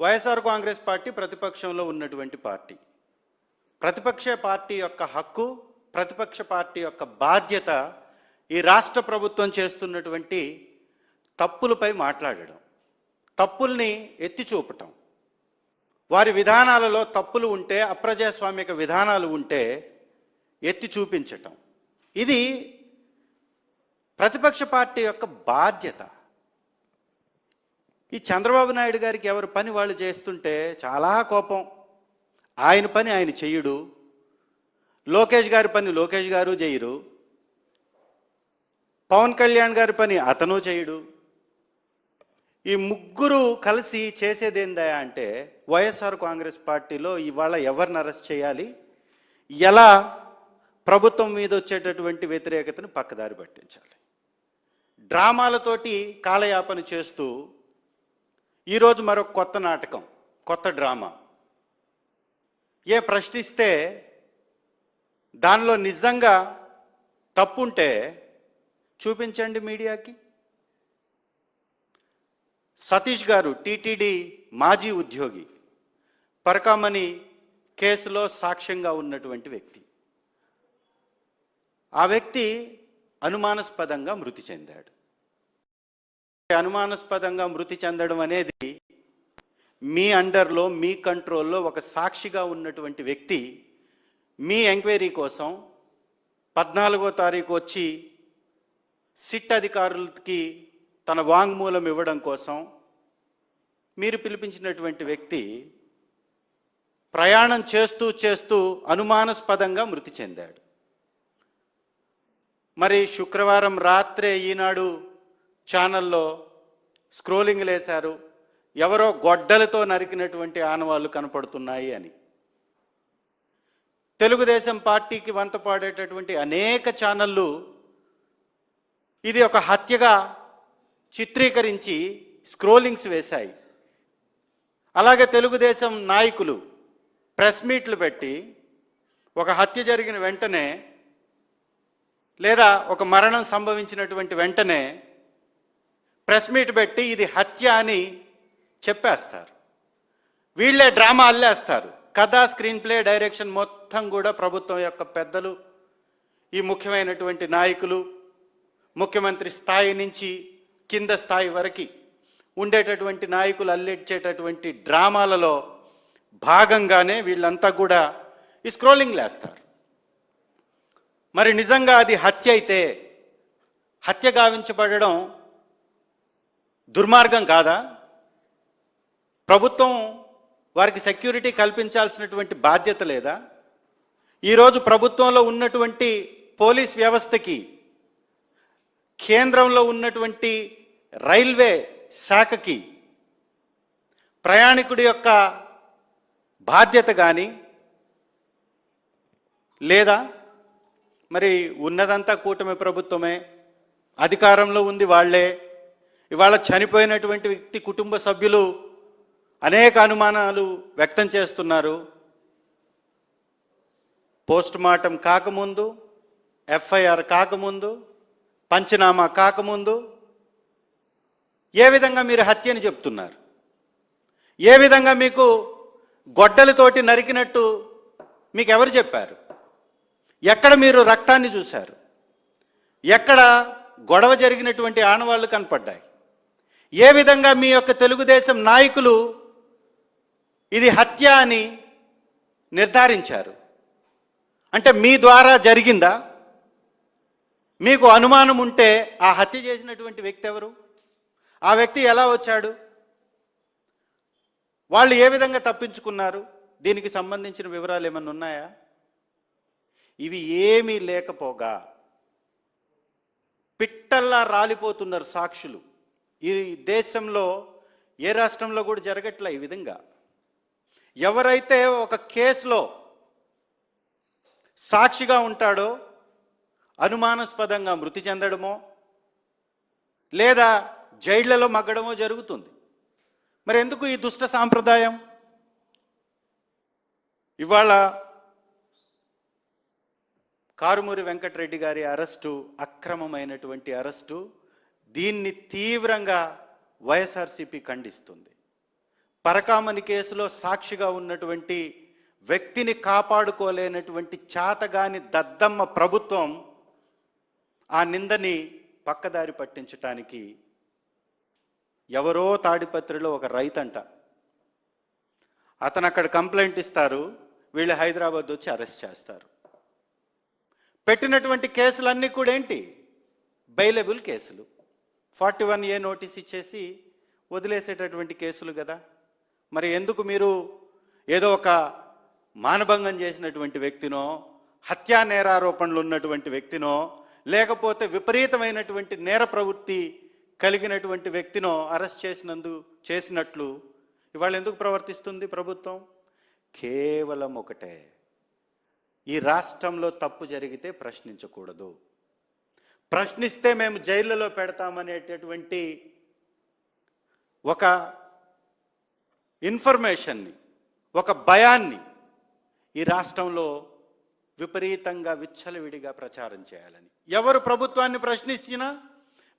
YSR Congress party ప్రతిపక్షంలో ఉన్నటువంటి party. ప్రతిపక్ష పార్టీ యొక్క హక్కు ప్రతిపక్ష పార్టీ యొక్క బాధ్యత ఈ రాష్ట్ర ప్రభుత్వం చేస్తున్నటువంటి తప్పులపై మాట్లాడడం తప్పుల్ని ఎత్తి చూపటం. వారి విధానాలలో తప్పులు ఉంటే అప్రజాస్వామిక విధానాలు ఉంటే ఎత్తి చూపించటం. ఇది ప్రతిపక్ష పార్టీ యొక్క బాధ్యత. ఈ చంద్రబాబు నాయుడు గారికి ఎవరు పని వాళ్ళు చేస్తుంటే చాలా కోపం. ఆయన పని ఆయన చెయ్యడు. లోకేష్ గారి పని లోకేష్ గారు చేయరు. పవన్ కళ్యాణ్ గారి పని అతను చేయడు. ఈ ముగ్గురు కలిసి చేసేదేందా అంటే వైఎస్ఆర్ కాంగ్రెస్ పార్టీలో ఇవాళ ఎవరిని అరెస్ట్ చేయాలి? ఎలా ప్రభుత్వం మీద వచ్చేటటువంటి వ్యతిరేకతను పక్కదారి పట్టించాలి? డ్రామాలతోటి కాలయాపన చేస్తూ ఈరోజు మరొక కొత్త నాటకం కొత్త డ్రామా. ఏ ప్రశ్నిస్తే దానిలో నిజంగా తప్పుంటే చూపించండి మీడియాకి. సతీష్ గారు టీటీడీ మాజీ ఉద్యోగి పరకామణి కేసులో సాక్ష్యంగా ఉన్నటువంటి వ్యక్తి. ఆ వ్యక్తి అనుమానాస్పదంగా మృతి చెందాడు. అనుమానాస్పదంగా మృతి చెందడం అనేది మీ అండర్లో మీ కంట్రోల్లో ఒక సాక్షిగా ఉన్నటువంటి వ్యక్తి మీ ఎంక్వైరీ కోసం పద్నాలుగో తారీఖు వచ్చి సిట్ అధికారులకి తన వాంగ్మూలం ఇవ్వడం కోసం మీరు పిలిపించినటువంటి వ్యక్తి ప్రయాణం చేస్తూ చేస్తూ అనుమానాస్పదంగా మృతి చెందాడు. మరి శుక్రవారం రాత్రే ఈనాడు ఛానల్లో స్క్రోలింగ్ లేశారు ఎవరో గొడ్డలతో నరికినటువంటి ఆనవాళ్ళు కనపడుతున్నాయి అని. తెలుగుదేశం పార్టీకి వంత పాడేటటువంటి అనేక ఛానళ్ళు ఇది ఒక హత్యగా చిత్రీకరించి స్క్రోలింగ్స్ వేశాయి. అలాగే తెలుగుదేశం నాయకులు ప్రెస్ మీట్లు పెట్టి ఒక హత్య జరిగిన వెంటనే లేదా ఒక మరణం సంభవించినటువంటి వెంటనే ప్రెస్ మీట్ పెట్టి ఇది హత్య అని చెప్పేస్తారు. వీళ్ళే డ్రామా అల్లేస్తారు. కథ స్క్రీన్ ప్లే డైరెక్షన్ మొత్తం కూడా ప్రభుత్వం యొక్క పెద్దలు ఈ ముఖ్యమైనటువంటి నాయకులు ముఖ్యమంత్రి స్థాయి నుంచి కింద స్థాయి వరకు ఉండేటటువంటి నాయకులు అల్లెడ్చేటటువంటి డ్రామాలలో భాగంగానే వీళ్ళంతా కూడా ఈ స్క్రోలింగ్ లేస్తారు మరి నిజంగా అది హత్య అయితే హత్య గావించబడడం దుర్మార్గం కాదా? ప్రభుత్వం వారికి సెక్యూరిటీ కల్పించాల్సినటువంటి బాధ్యత లేదా? ఈరోజు ప్రభుత్వంలో ఉన్నటువంటి పోలీస్ వ్యవస్థకి కేంద్రంలో ఉన్నటువంటి రైల్వే శాఖకి ప్రయాణికుడి యొక్క బాధ్యత కానీ లేదా? మరి ఉన్నదంతా కూటమి ప్రభుత్వమే అధికారంలో ఉంది వాళ్ళే ఇవాళ చనిపోయినటువంటి వ్యక్తి కుటుంబ సభ్యులు అనేక అనుమానాలు వ్యక్తం చేస్తున్నారు. పోస్ట్ మార్టం కాకముందు ఎఫ్ఐఆర్ కాకముందు పంచనామా కాకముందు ఏ విధంగా మీరు హత్యని చెప్తున్నారు? ఏ విధంగా మీకు గొడ్డలతోటి నరికినట్టు మీకు ఎవరు చెప్పారు? ఎక్కడ మీరు రక్తాన్ని చూశారు? ఎక్కడ గొడవ జరిగినటువంటి ఆనవాళ్ళు కనపడ్డాయి? ఏ విధంగా మీ యొక్క తెలుగుదేశం నాయకులు ఇది హత్య అని నిర్ధారించారు? అంటే మీ ద్వారా జరిగిందా? మీకు అనుమానం ఉంటే ఆ హత్య చేసినటువంటి వ్యక్తి ఎవరు? ఆ వ్యక్తి ఎలా వచ్చాడు? వాళ్ళు ఏ విధంగా తప్పించుకున్నారు? దీనికి సంబంధించిన వివరాలు ఏమైనా ఉన్నాయా? ఇవి ఏమీ లేకపోగా పిట్టల్లా రాలిపోతున్నారు సాక్షులు. ఈ దేశంలో ఏ రాష్ట్రంలో కూడా జరగట్లే ఈ విధంగా? ఎవరైతే ఒక కేసులో సాక్షిగా ఉంటాడో అనుమానాస్పదంగా మృతి చెందడమో లేదా జైళ్ళలో మగ్గడమో జరుగుతుంది. మరి ఎందుకు ఈ దుష్ట సాంప్రదాయం? ఇవాళ కారుమూరి వెంకటరెడ్డి గారి అరెస్టు అక్రమమైనటువంటి అరెస్టు దీన్ని తీవ్రంగా వైఎస్ఆర్సీపీ ఖండిస్తుంది. పరకామని కేసులో సాక్షిగా ఉన్నటువంటి వ్యక్తిని కాపాడుకోలేనటువంటి చాతగాని దద్దమ్మ ప్రభుత్వం ఆ నిందని పక్కదారి పట్టించటానికి ఎవరో తాడిపత్రిలో ఒక రైతంట. అతను అక్కడ కంప్లైంట్ ఇస్తారు వీళ్ళు హైదరాబాద్ వచ్చి అరెస్ట్ చేస్తారు. పెట్టినటువంటి కేసులన్నీ కూడా ఏంటి? బైలబుల్ కేసులు. ఫార్టీ వన్ ఏ నోటీస్ ఇచ్చేసి వదిలేసేటటువంటి కేసులు కదా. మరి ఎందుకు మీరు ఏదో ఒక మానభంగం చేసినటువంటి వ్యక్తినో హత్యా నేరారోపణలు ఉన్నటువంటి వ్యక్తినో లేకపోతే విపరీతమైనటువంటి నేర ప్రవృత్తి కలిగినటువంటి వ్యక్తినో అరెస్ట్ చేసినందు చేసినట్లు ఇవాళ ఎందుకు ప్రవర్తిస్తుంది ప్రభుత్వం? కేవలం ఒకటే. ఈ రాష్ట్రంలో తప్పు జరిగితే ప్రశ్నించకూడదు. ప్రశ్నిస్తే మేము జైళ్ళలో పెడతామనేటటువంటి ఒక ఇన్ఫర్మేషన్ని ఒక భయాన్ని ఈ రాష్ట్రంలో విపరీతంగా విచ్చలవిడిగా ప్రచారం చేయాలని. ఎవరు ప్రభుత్వాన్ని ప్రశ్నించినా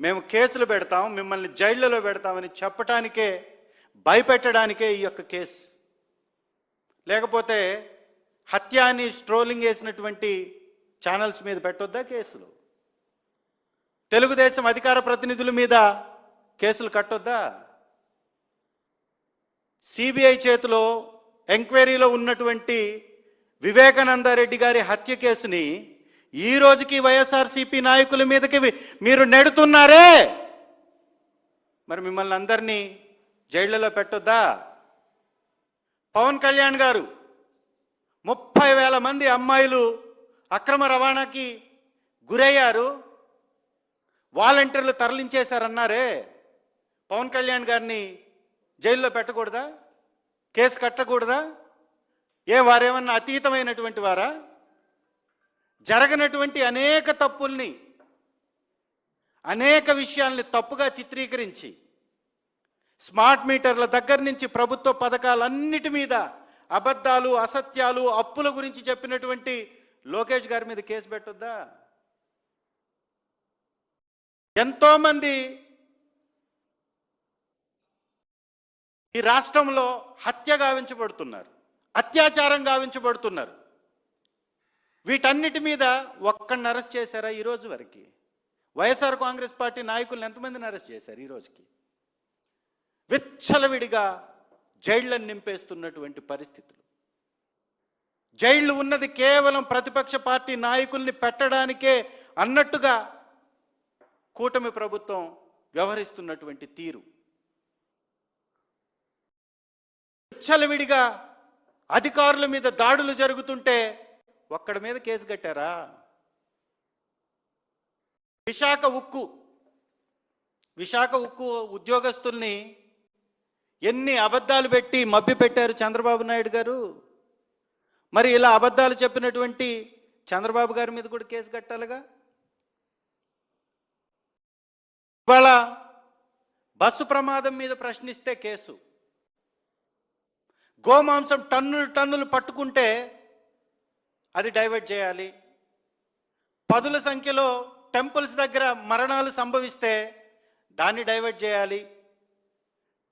మేము కేసులు పెడతాం మిమ్మల్ని జైళ్ళలో పెడతామని చెప్పటానికే భయపెట్టడానికే ఈ యొక్క కేసు. లేకపోతే హత్య అని స్ట్రోలింగ్ వేసినటువంటి ఛానల్స్ మీద పెట్టొద్దా కేసులు? తెలుగుదేశం అధికార ప్రతినిధుల మీద కేసులు కట్టొద్దా? సిబిఐ చేతిలో ఎంక్వైరీలో ఉన్నటువంటి వివేకానందారెడ్డి గారి హత్య కేసుని ఈ రోజుకి వైఎస్ఆర్సీపీ నాయకుల మీదకి మీరు నెడుతున్నారే? మరి మిమ్మల్ని అందరినీ జైళ్ళలో పెట్టొద్దా? పవన్ కళ్యాణ్ గారు ముప్పై వేల మంది అమ్మాయిలు అక్రమ రవాణాకి గురయ్యారు. వాలంటీర్లు తరలించేశారన్నారే. పవన్ కళ్యాణ్ గారిని జైల్లో పెట్టకూడదా? కేసు కట్టకూడదా? ఏ వారేమన్నా అతీతమైనటువంటి వారా? జరగనటువంటి అనేక తప్పుల్ని అనేక విషయాల్ని తప్పుగా చిత్రీకరించి స్మార్ట్ మీటర్ల దగ్గర నుంచి ప్రభుత్వ పథకాలన్నిటి మీద అబద్ధాలు అసత్యాలు అప్పుల గురించి చెప్పినటువంటి లోకేష్ గారి మీద కేసు పెట్టొద్దా? ఎంతోమంది ఈ రాష్ట్రంలో హత్య గావించబడుతున్నారు అత్యాచారం గావించబడుతున్నారు. వీటన్నిటి మీద ఒక్కడిని అరెస్ట్ చేశారా ఈరోజు వరకు? వైఎస్ఆర్ కాంగ్రెస్ పార్టీ నాయకులను ఎంతమందిని అరెస్ట్ చేశారు ఈ రోజుకి? విచ్చలవిడిగా జైళ్ళను నింపేస్తున్నటువంటి పరిస్థితులు. జైళ్ళు ఉన్నది కేవలం ప్రతిపక్ష పార్టీ నాయకుల్ని పెట్టడానికే అన్నట్టుగా కూటమి ప్రభుత్వం వ్యవహరిస్తున్నటువంటి తీరు. విచ్చలవిడిగా అధికారుల మీద దాడులు జరుగుతుంటే ఒక్కడి మీద కేసు కట్టారా? విశాఖ ఉక్కు విశాఖ ఉక్కు ఉద్యోగస్తుల్ని ఎన్ని అబద్ధాలు పెట్టి మభ్య పెట్టారు చంద్రబాబు నాయుడు గారు? మరి ఇలా అబద్ధాలు చెప్పినటువంటి చంద్రబాబు గారి మీద కూడా కేసు కట్టాలిగా? ఇవాళ బస్సు ప్రమాదం మీద ప్రశ్నిస్తే కేసు. గోమాంసం టన్నులు టన్నులు పట్టుకుంటే అది డైవర్ట్ చేయాలి. పదుల సంఖ్యలో టెంపుల్స్ దగ్గర మరణాలు సంభవిస్తే దాన్ని డైవర్ట్ చేయాలి.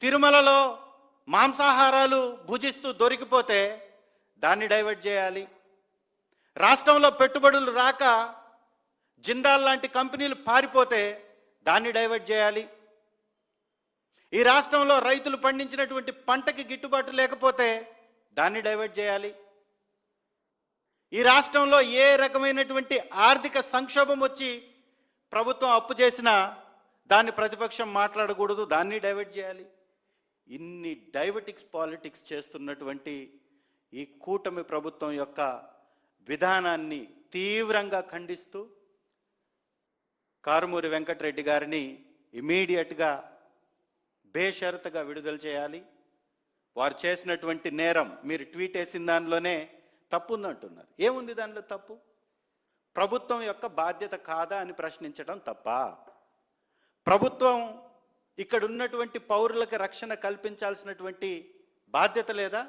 తిరుమలలో మాంసాహారాలు భుజిస్తూ దొరికిపోతే దాన్ని డైవర్ట్ చేయాలి. రాష్ట్రంలో పెట్టుబడులు రాక జిందాల్ లాంటి కంపెనీలు పారిపోతే దాన్ని డైవర్ట్ చేయాలి. ఈ రాష్ట్రంలో రైతులు పండించినటువంటి పంటకి గిట్టుబాటు లేకపోతే దాన్ని డైవర్ట్ చేయాలి. ఈ రాష్ట్రంలో ఏ రకమైనటువంటి ఆర్థిక సంక్షోభం వచ్చి ప్రభుత్వం అప్పు చేసినా దాన్ని ప్రతిపక్షం మాట్లాడకూడదు దాన్ని డైవర్ట్ చేయాలి. ఇన్ని డైవర్టిక్స్ పాలిటిక్స్ చేస్తున్నటువంటి ఈ కూటమి ప్రభుత్వం యొక్క విధానాన్ని తీవ్రంగా ఖండిస్తూ కారుమూరి వెంకటరెడ్డి గారిని ఇమీడియట్గా బేషరతుగా విడుదల చేయాలి. వారు చేసినటువంటి నేరం మీరు ట్వీట్ వేసిన దానిలోనే తప్పు ఉందంటున్నారు. ఏముంది దానిలో తప్పు? ప్రభుత్వం యొక్క బాధ్యత కాదా అని ప్రశ్నించడం తప్ప. ప్రభుత్వం ఇక్కడ ఉన్నటువంటి పౌరులకు రక్షణ కల్పించాల్సినటువంటి బాధ్యత లేదా?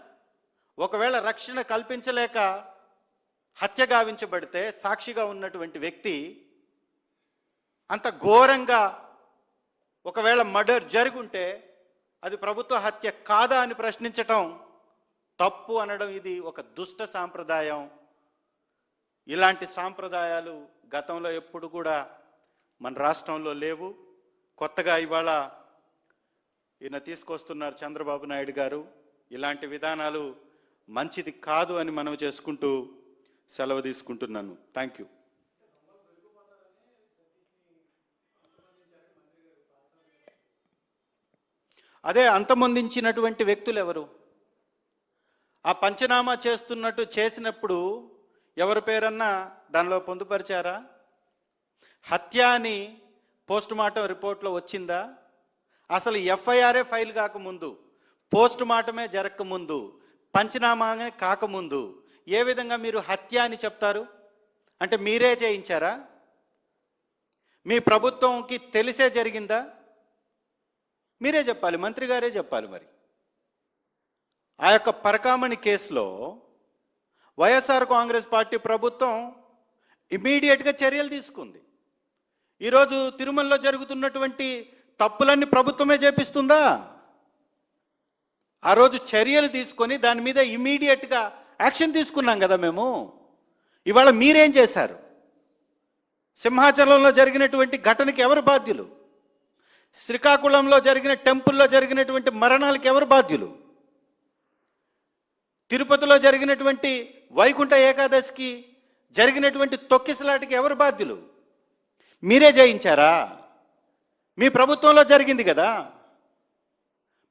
ఒకవేళ రక్షణ కల్పించలేక హత్య గావించబడితే సాక్షిగా ఉన్నటువంటి వ్యక్తి అంత ఘోరంగా ఒకవేళ మర్డర్ జరుగుంటే అది ప్రభుత్వ హత్య కాదా అని ప్రశ్నించటం తప్పు అనడం ఇది ఒక దుష్ట సాంప్రదాయం. ఇలాంటి సాంప్రదాయాలు గతంలో ఎప్పుడు కూడా మన రాష్ట్రంలో లేవు. కొత్తగా ఇవాళ ఈయన తీసుకొస్తున్నారు చంద్రబాబు నాయుడు గారు. ఇలాంటి విధానాలు మంచిది కాదు అని మనం చేసుకుంటూ సెలవు తీసుకుంటున్నాను. థ్యాంక్ యూ అదే అంతమొందించినటువంటి వ్యక్తులు ఎవరు ఆ పంచనామా చేస్తున్నట్టు చేసినప్పుడు ఎవరి పేరన్నా దానిలో పొందుపరిచారా? హత్య అని పోస్ట్ మార్టం రిపోర్ట్లో వచ్చిందా? అసలు ఎఫ్ఐఆర్ఏ ఫైల్ కాకముందు పోస్ట్ మార్టమే జరగకముందు పంచనామానే కాకముందు ఏ విధంగా మీరు హత్య అని చెప్తారు? అంటే మీరే చేయించారా? మీ ప్రభుత్వంకి తెలిసే జరిగిందా? మీరే చెప్పాలి మంత్రి గారే చెప్పాలి మరి. ఆ యొక్క పరకామణి కేసులో వైఎస్ఆర్ కాంగ్రెస్ పార్టీ ప్రభుత్వం ఇమీడియట్గా చర్యలు తీసుకుంది. ఈరోజు తిరుమలలో జరుగుతున్నటువంటి తప్పులన్నీ ప్రభుత్వమే చేపిస్తుందా? ఆ రోజు చర్యలు తీసుకొని దాని మీద ఇమీడియట్గా యాక్షన్ తీసుకున్నాం కదా మేము. ఇవాళ మీరేం చేశారు? సింహాచలంలో జరిగినటువంటి ఘటనకి ఎవరు బాధ్యులు? శ్రీకాకుళంలో జరిగిన టెంపుల్లో జరిగినటువంటి మరణాలకు ఎవరు బాధ్యులు? తిరుపతిలో జరిగినటువంటి వైకుంఠ ఏకాదశికి జరిగినటువంటి తొక్కిసలాటికి ఎవరు బాధ్యులు? మీరే జయించారా? మీ ప్రభుత్వంలో జరిగింది కదా.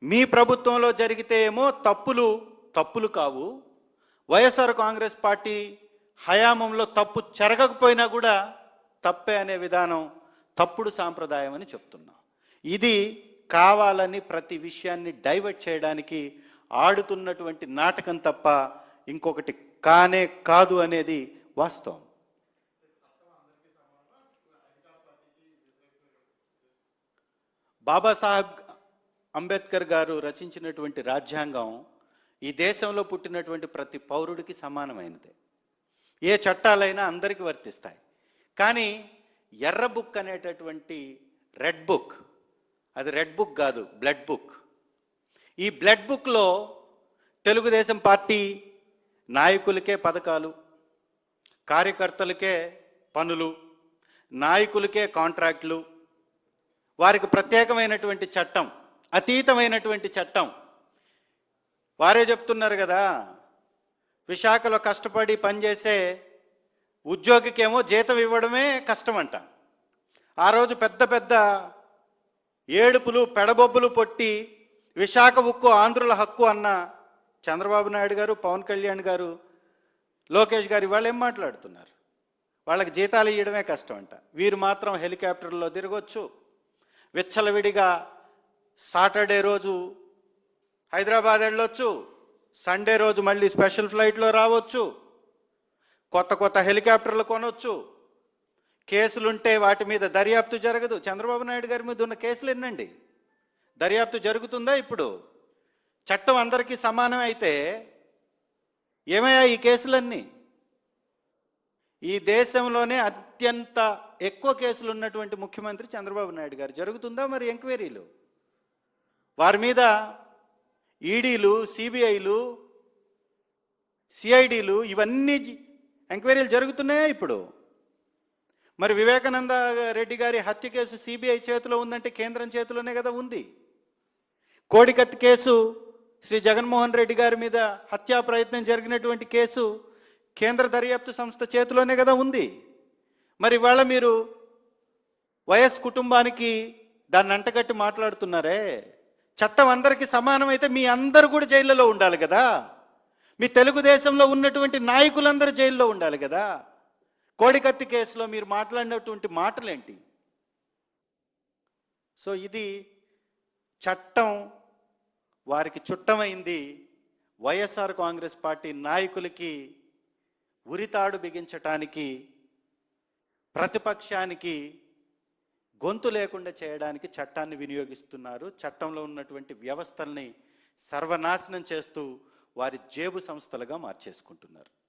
మీ ప్రభుత్వంలో జరిగితే ఏమో తప్పులు తప్పులు కావు. వైఎస్ఆర్ కాంగ్రెస్ పార్టీ హయామంలో తప్పు జరగకపోయినా కూడా తప్పే అనే విధానం తప్పుడు సాంప్రదాయం అని చెప్తున్నాం. ఇది కావాలని ప్రతి విషయాన్ని డైవర్ట్ చేయడానికి ఆడుతున్నటువంటి నాటకం తప్ప ఇంకొకటి కానే కాదు అనేది వాస్తవం. బాబాసాహెబ్ అంబేద్కర్ గారు రచించినటువంటి రాజ్యాంగం ఈ దేశంలో పుట్టినటువంటి ప్రతి పౌరుడికి సమానమైనదే. ఏ చట్టాలైనా అందరికీ వర్తిస్తాయి. కానీ ఎర్ర బుక్ అనేటటువంటి రెడ్ బుక్ అది రెడ్ బుక్ కాదు బ్లడ్ బుక్. ఈ బ్లడ్ బుక్లో తెలుగుదేశం పార్టీ నాయకులకే పథకాలు కార్యకర్తలకే పనులు నాయకులకే కాంట్రాక్ట్లు వారికి ప్రత్యేకమైనటువంటి చట్టం అతీతమైనటువంటి చట్టం. వారే చెప్తున్నారు కదా విశాఖలో కష్టపడి పనిచేసే ఉద్యోగికేమో జీతం ఇవ్వడమే కష్టమంట. ఆ రోజు పెద్ద పెద్ద ఏడుపులు పెడబొబ్బులు పొట్టి విశాఖ ఉక్కు ఆంధ్రుల హక్కు అన్న చంద్రబాబు నాయుడు గారు పవన్ కళ్యాణ్ గారు లోకేష్ గారు ఇవాళ ఏం మాట్లాడుతున్నారు? వాళ్ళకి జీతాలు ఇవ్వడమే కష్టం అంట వీరు మాత్రం హెలికాప్టర్లో తిరగొచ్చు. విచ్చలవిడిగా సాటర్డే రోజు హైదరాబాద్ వెళ్ళొచ్చు. సండే రోజు మళ్ళీ స్పెషల్ ఫ్లైట్లో రావచ్చు. కొత్త కొత్త హెలికాప్టర్లు కొనొచ్చు. కేసులుంటే వాటి మీద దర్యాప్తు జరగదు. చంద్రబాబు నాయుడు గారి మీద ఉన్న కేసులు ఎన్నండి? దర్యాప్తు జరుగుతుందా ఇప్పుడు? చట్టం అందరికీ సమానం అయితే ఏమయ్యా ఈ కేసులన్నీ? ఈ దేశంలోనే అత్యంత ఎక్కువ కేసులు ఉన్నటువంటి ముఖ్యమంత్రి చంద్రబాబు నాయుడు గారు. జరుగుతుందా మరి ఎంక్వైరీలు? వారి మీద ఈడీలు సిబిఐలు సిఐడిలు ఇవన్నీ ఎంక్వైరీలు జరుగుతున్నాయా ఇప్పుడు? మరి వివేకానంద రెడ్డి గారి హత్య కేసు సిబిఐ చేతిలో ఉందంటే కేంద్రం చేతిలోనే కదా ఉంది. కోడికత్తి కేసు శ్రీ జగన్మోహన్ రెడ్డి గారి మీద హత్యా ప్రయత్నం జరిగినటువంటి కేసు కేంద్ర దర్యాప్తు సంస్థ చేతిలోనే కదా ఉంది. మరి ఇవాళ మీరు వైఎస్ కుటుంబానికి దాన్ని అంటగట్టి మాట్లాడుతున్నారే? చట్టం అందరికీ సమానమైతే మీ అందరూ కూడా జైళ్ళలో ఉండాలి కదా. మీ తెలుగుదేశంలో ఉన్నటువంటి నాయకులందరూ జైల్లో ఉండాలి కదా. కోడికత్తి కేసులో మీరు మాట్లాడినటువంటి మాటలేంటి? సో ఇది చట్టం వారికి చుట్టమైంది. వైఎస్ఆర్ కాంగ్రెస్ పార్టీ నాయకులకి ఉరితాడు బిగించటానికి ప్రతిపక్షానికి గొంతు లేకుండా చేయడానికి చట్టాన్ని వినియోగిస్తున్నారు. చట్టంలో ఉన్నటువంటి వ్యవస్థల్ని సర్వనాశనం చేస్తూ వారి జేబు సంస్థలుగా మార్చేసుకుంటున్నారు.